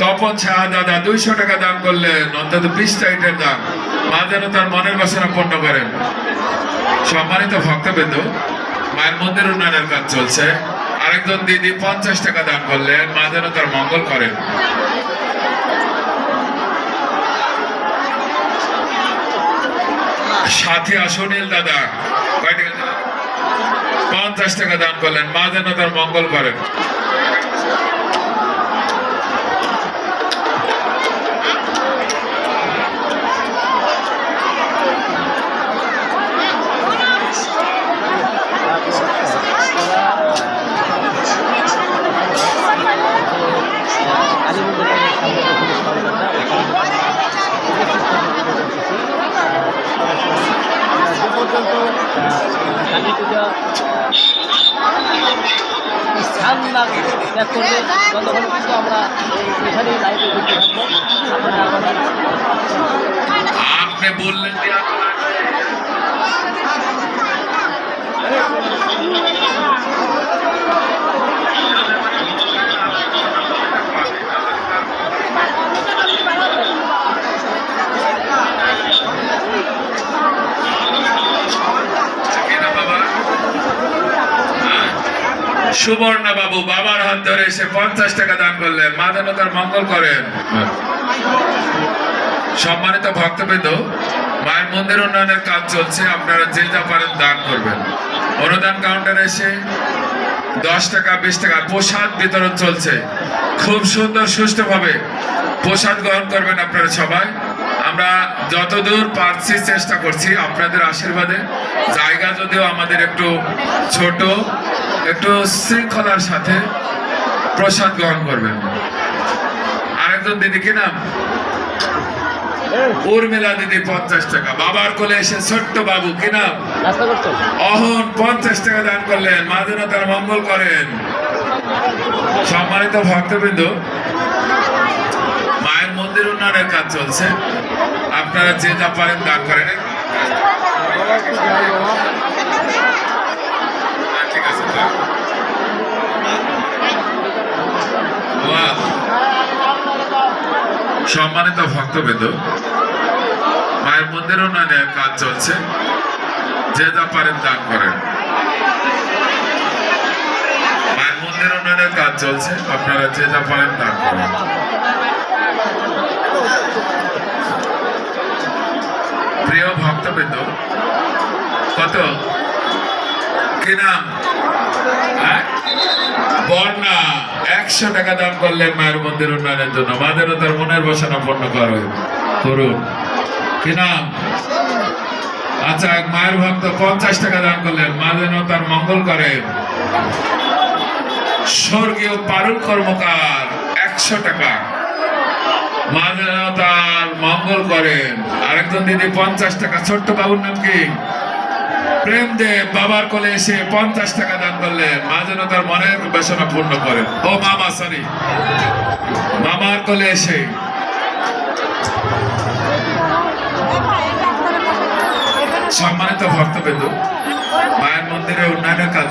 তপন শাহ দাদা দুইশো টাকা দাম করলেন অন্তত বিশটা ইটের দাম। মা যেন তার মনের বাসনা পূর্ণ করেন। সম্মানিত ভক্তবৃন্দ, মায়ের মন্দির উন্নয়নের কাজ চলছে। আরেকজন দিদি পঞ্চাশ টাকা দান করলেন মা যেন তার মঙ্গল করেন। সাথী আসনিল দাদা? পঞ্চাশ টাকা দান করলেন, মা যেন তার মঙ্গল করেন। কালী পূজা স্থান না ত্যাগ আমরা এখানেই লাইভে ঘুরতে থাকব। সুবর্ণা বাবু বাবার হাত ধরে এসে পঞ্চাশ টাকা দান করলেন মা যেন তার মঙ্গল করেন। সম্মানিত ভক্তবৃন্দ, মায়ের মন্দির উন্নয়নের কাজ চলছে, আপনারা যে যা পারেন দান করবেন। অনুদান কাউন্টারে এসে দশ টাকা, বিশ টাকা প্রসাদ বিতরণ চলছে। খুব সুন্দর, সুষ্ঠুভাবে প্রসাদ গ্রহণ করবেন আপনারা সবাই। আমরা যতদূর পারছি চেষ্টা করছি আপনাদের আশীর্বাদে। জায়গা যদিও আমাদের একটু ছোট একটু শৃঙ্খলার সাথে প্রসাদ গ্রহণ করবেন। আরেকজন দিদি কি নাম? উর্মিলা দিদি পঞ্চাশ টাকা। বাবার কোলে এসে ছোট্ট বাবু কি নাম? অহন পঞ্চাশ টাকা দান করলেন। মা যেন তার মঙ্গল করেন। সম্মানিত ভক্তবৃন্দ মায়ের মন্দির উন্নয়নের কাজ চলছে। আপনারা যে যা পারেন দান করেন সম্মানিত ভক্তবৃন্দ, মায়ের মন্দির উন্নয়নের কাজ চলছে। যে যা পারেন দান করেন। মায়ের মন্দির উন্নয়নের কাজ চলছে, আপনারা যে যা পারেন দান করেন। প্রিয় ভক্তবৃন্দ, কত? কি নাম? বর্ণা, একশো টাকা দান করলেন মায়ের মন্দির উন্নয়নের জন্য। মাদেরও তার মনের করুন। কি নাম? আচ্ছা এক মায়ের ভক্ত পঞ্চাশ টাকা দান করলেন। মা যেন তার মঙ্গল করেন। স্বর্গীয় পারুল কর্মকার, একশো টাকা। মা যেন তার মঙ্গল করেন। আরেকজন দিদি পঞ্চাশ টাকা। ছোট্ট বাবুর নাম কি? প্রেম দেব বাবার কোলে এসে পঞ্চাশ টাকা দান করলেন মা যেন তার মনের বাসনা পূর্ণ করেন ও মামা সরি মামার কোলে এসে। সম্মানিত ভক্তবৃন্দ, মায়ের মন্দিরে উন্নয়নের কাজ